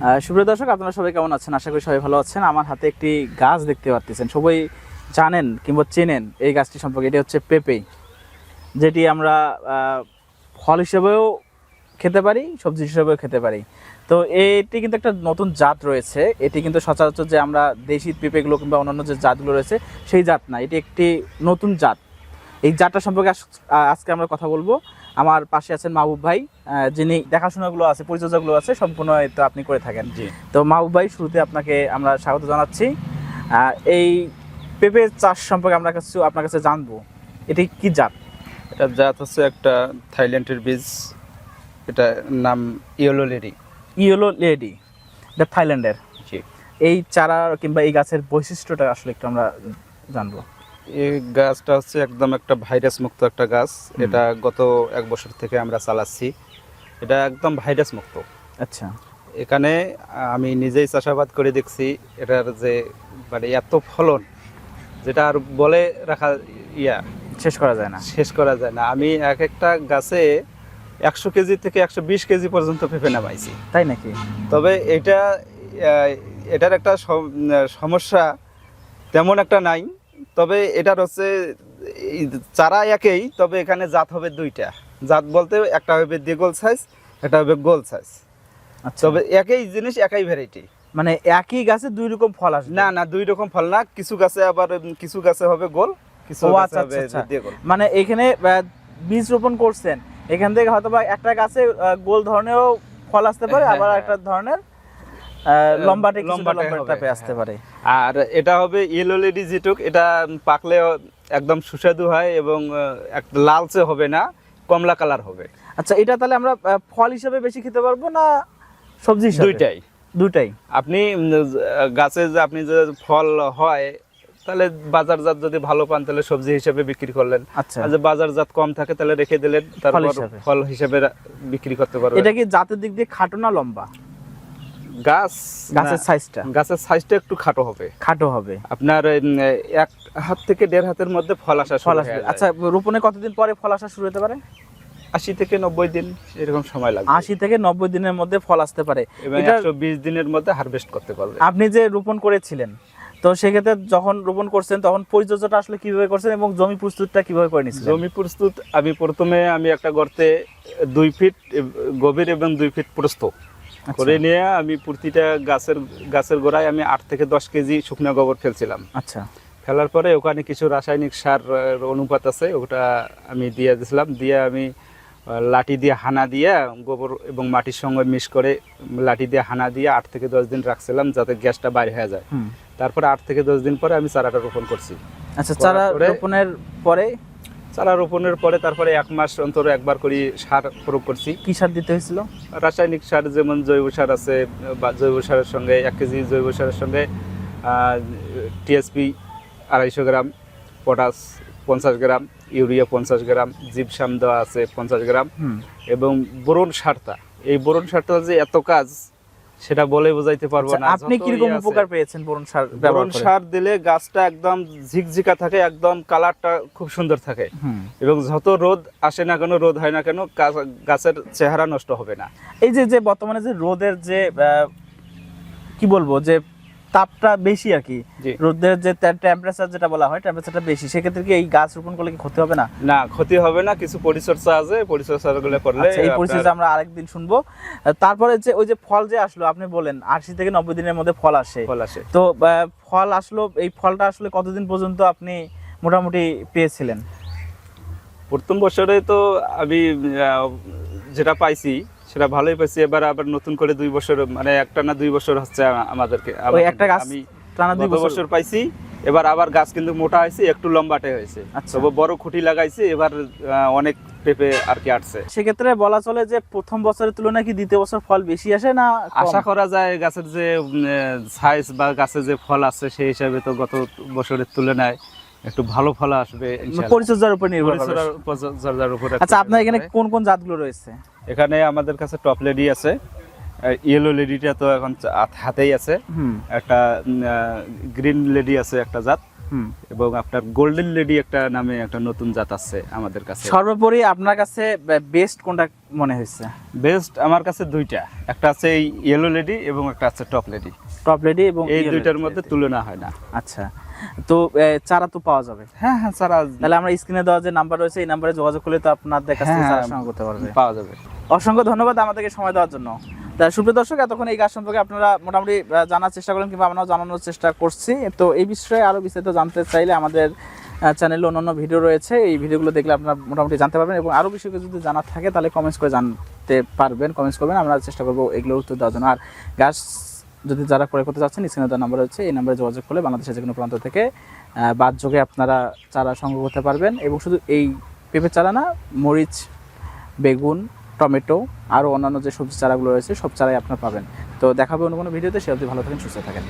সুপ্রিয় দর্শক, আপনারা সবাই কেমন আছেন? আশা করি সবাই ভালো আছেন। আমার হাতে একটি গাছ দেখতে পাচ্ছেন সবাই জানেন কিংবা চেনেন এই গাছটি সম্পর্কে। এটি হচ্ছে পেঁপে, যেটি আমরা ফল হিসেবেও খেতে পারি, সবজি হিসেবেও খেতে পারি। তো এটি কিন্তু একটা নতুন জাত রয়েছে। এটি কিন্তু সচরাচর যে আমরা দেশি পেঁপেগুলো কিংবা অন্যান্য যে জাতগুলো রয়েছে, সেই জাত না। এটি একটি নতুন জাত। এই জাতটা সম্পর্কে আজ- আজকে আমরা কথা বলব। আমার পাশে আছেন মাহবুব ভাই যিনি দেখাশোনাগুলো আছে পরিচর্যাগুলো আছে সম্পূর্ণ তো আপনি করে থাকেন। জি। তো মাহবুব ভাই শুরুতে আপনাকে আমরা স্বাগত জানাচ্ছি। এই পেঁপে চাষ সম্পর্কে আমরা কাছে আপনার কাছে জানব। এটি কি জাত? এটা জাত হচ্ছে একটা থাইল্যান্ডের বীজ। এটা নাম ইয়েলো লেডি। ইয়েলো লেডি এটা থাইল্যান্ডের। জি। এই চারা কিংবা এই গাছের বৈশিষ্ট্যটা আসলে একটু আমরা জানব। এই গাছটা হচ্ছে একদম একটা ভাইরাস মুক্ত একটা গাছ। এটা গত এক বছর থেকে আমরা চালাচ্ছি। এটা একদম ভাইরাস মুক্ত। আচ্ছা। এখানে আমি নিজেই চাষাবাদ করে দেখছি এটার যে মানে এত ফলন যেটা আর বলে রাখা ইয়া। শেষ করা যায় না। শেষ করা যায় না। আমি এক একটা গাছে একশো কেজি থেকে একশো বিশ কেজি পর্যন্ত পেঁপে নামাইছি। তাই নাকি? তবে এটা এটার একটা সমস্যা তেমন একটা নাই। তবে এটার হচ্ছে চারা একই তবে এখানে জাত হবে দুইটা। জাত বলতে একটা হবে দ্বিগোল সাইজ একটা হবে গোল সাইজ আচ্ছা। তবে একই জিনিস একই ভ্যারাইটি মানে একই গাছে দুই রকম ফল আসবে? না না দুই রকম ফল না কিছু গাছে আবার কিছু গাছে হবে গোল কিছু গাছে আচ্ছা, হবে আচ্ছা। দ্বিগোল মানে এখানে বীজ রোপণ করছেন। এখান থেকে হয়তো বা একটা গাছে গোল ধরনেরও ফল আসতে পারে হ্যাঁ, আবার হ্যাঁ। একটা ধরনের লম্বাটে টাইপে হ্যাঁ। আসতে পারে। আর এটা হবে ইয়েলো লেডি যেটুক এটা পাকলে একদম সুস্বাদু হয় এবং একটা লালচে হবে না কমলা কালার হবে। আচ্ছা এটা তাহলে আমরা ফল হিসেবে বেশি খেতে পারব না সবজি দুইটাই। দুইটাই। আপনি গাছে যে আপনি যে ফল হয় তাহলে বাজারজাত যদি ভালো পান তাহলে সবজি হিসেবে বিক্রি করলেন। আচ্ছা। আর যে বাজারজাত কম থাকে তাহলে রেখে দিলেন তারপর। ফল হিসেবে বিক্রি করতে পারবেন। এটা কি জাতের দিক দিয়ে খাটো না লম্বা? গাছ গাছের সাইজটা গাছের সাইজটা একটু খাটো হবে। খাটো হবে। আপনার এক হাত থেকে দেড় হাতের মধ্যে ফল আসা ফল আসবে। আচ্ছা রোপণে কতদিন পরে ফল আসা শুরু হতে পারে? আশি থেকে নব্বই দিন এরকম সময় লাগবে। আশি থেকে নব্বই দিনের মধ্যে ফল আসতে পারে। এটা বিশ দিনের মধ্যে হারভেস্ট করতে পারবে। আপনি যে রোপণ করেছিলেন তো সেক্ষেত্রে যখন রোপণ করছেন তখন পরিচর্যাটা আসলে কীভাবে করছেন এবং জমি প্রস্তুতটা কীভাবে করে নিয়েছিলেন? জমি প্রস্তুত আমি প্রথমে আমি একটা গর্তে দুই ফিট গভীর এবং দুই ফিট আচ্ছা। করে নিয়ে আমি প্রতিটা গাছের গাছের গোড়ায় আমি আট থেকে দশ কেজি শুকনো গোবর ফেলছিলাম। আচ্ছা। ফেলার পরে ওখানে কিছু রাসায়নিক সার অনুপাত আছে ওটা আমি দিয়ে দিয়েছিলাম দিয়ে আমি লাঠি দিয়ে হানা দিয়ে গোবর এবং মাটির সঙ্গে মিশ করে লাঠি দিয়ে হানা দিয়ে আট থেকে দশ দিন রাখছিলাম যাতে গ্যাসটা বাইরে হয়ে যায়। তারপরে আট থেকে দশ দিন পরে আমি চারাটা রোপণ করছি। আচ্ছা চারা রোপণের পরে চারা রোপণের পরে তারপরে এক মাস অন্তর একবার করে সার প্রয়োগ করছি। কি সার দিতে হয়েছিল? রাসায়নিক সার যেমন জৈব সার আছে বা জৈব সারের সঙ্গে এক কেজি জৈব সারের সঙ্গে টিএসপি আড়াইশো গ্রাম পটাশ পঞ্চাশ গ্রাম ইউরিয়া পঞ্চাশ গ্রাম জিপসাম দেওয়া আছে পঞ্চাশ গ্রাম এবং বোরন সারটা। এই বোরন সারটা যে এত কাজ সেটা বলে বোঝাইতে পারব আচ্ছা, না আপনি কি কীরকম ইয়ে উপকার পেয়েছেন বোরন সার বোরন সার দিলে গাছটা একদম ঝিকঝিকা থাকে একদম কালারটা খুব সুন্দর থাকে। হুম। এবং যত রোদ আসে না কেন রোদ হয় না কেন গাছের চেহারা নষ্ট হবে না। এই যে যে বর্তমানে যে রোদের যে কি বলব যে তাপটা বেশি আর কি। রোদের যে টেম্পারেচার যেটা বলা হয় টেম্পারেচারটা বেশি। সেক্ষেত্রে কি এই গাছ রোপণ করলে কি ক্ষতি হবে না? না ক্ষতি হবে না। কিছু পরিচর্যা আছে পরিচর্যাগুলো করলে আচ্ছা এই পরিস্থিতি আমরা আরেকদিন শুনব। তারপরে যে ওই যে ফল যে আসলো আপনি বলেন আশি থেকে নব্বই দিনের মধ্যে ফল আসে। ফল আসে। তো ফল আসলো এই ফলটা আসলে কতদিন পর্যন্ত আপনি মোটামুটি পেয়েছিলেন? প্রথম বছরে তো আমি যেটা পাইছি সেটা ভালোই পাইছি। এবার আবার নতুন করে দুই বছর মানে একটা না দুই বছর হচ্ছে আমাদেরকে একটা গাছ আমি টানা দুই বছর। পাইছি এবার আবার গাছ কিন্তু মোটা হয়েছে একটু লম্বাটে হয়েছে। আচ্ছা। বড় খুঁটি লাগাইছি এবার অনেক পেঁপে আর কি আসছে সেক্ষেত্রে বলা চলে যে প্রথম বছরের তুলনায় কি দ্বিতীয় বছর ফল বেশি আসে না আশা করা যায় গাছের যে সাইজ বা গাছের যে ফল আছে সেই হিসাবে তো গত বছরের তুলনায় একটু ভালো ফল আসবে পরিচর্যার উপর নির্ভর পরিচর্যার- পরিচর্যার উপর আচ্ছা আপনার এখানে কোন কোন জাতগুলো রয়েছে? এখানে আমাদের কাছে টপ লেডি আছে। ইয়েলো লেডিটা তো এখন হাতেই আছে। একটা গ্রিন লেডি আছে একটা জাত। এবং আপনার গোল্ডেন লেডি একটা নামে একটা নতুন জাত আছে আমাদের কাছে। সর্বোপরি আপনার কাছে বেস্ট কোনটা মনে হয়েছে? বেস্ট আমার কাছে দুইটা। একটা আছে এই ইয়েলো লেডি এবং একটা আছে টপ লেডি টপ লেডি এবং এই দুইটার মধ্যে তুলনা হয় না। আচ্ছা। তো চারা তো পাওয়া যাবে। হ্যাঁ হ্যাঁ সারা তাহলে আমরা স্ক্রিনে দেওয়া যে নাম্বার রয়েছে এই নাম্বারে যোগাযোগ করলে তো আপনাদের কাছ থেকে হ্যাঁ, চারা সংগ্রহ করতে পারবে। পাওয়া যাবে। অসংখ্য ধন্যবাদ আমাদেরকে সময় দেওয়ার জন্য। তা সুপ্রিয় দর্শক এতক্ষণ এই গাছ সম্পর্কে আপনারা মোটামুটি জানার চেষ্টা করেন কিংবা আমরাও জানানোর চেষ্টা করছি। তো এই বিষয়ে আরও বিস্তারিত জানতে চাইলে আমাদের চ্যানেলে অন্যান্য ভিডিও রয়েছে। এই ভিডিওগুলো দেখলে আপনারা মোটামুটি জানতে পারবেন এবং আরও বিষয়ে যদি জানার থাকে তাহলে কমেন্টস করে জানতে পারবেন কমেন্টস করবেন। আমরা চেষ্টা করব এগুলোর উত্তর দেওয়ার জন্য। আর গাছ যদি যারা ক্রয় করতে চাচ্ছেন, স্ক্রিনে দেওয়া নাম্বার রয়েছে, এই নাম্বারে যোগাযোগ করলে বাংলাদেশের যে কোনো প্রান্ত থেকে বাদ যোগে আপনারা চারা সংগ্রহ করতে পারবেন এবং শুধু এই পেঁপে চারা না, মরিচ, বেগুন, টমেটো, আরও অন্যান্য যে সবজি চারাগুলো রয়েছে, সব চারাই আপনারা পাবেন। তো দেখাবে অন্য কোনো ভিডিওতে, সে অবধি ভালো থাকেন, সুস্থ থাকেন।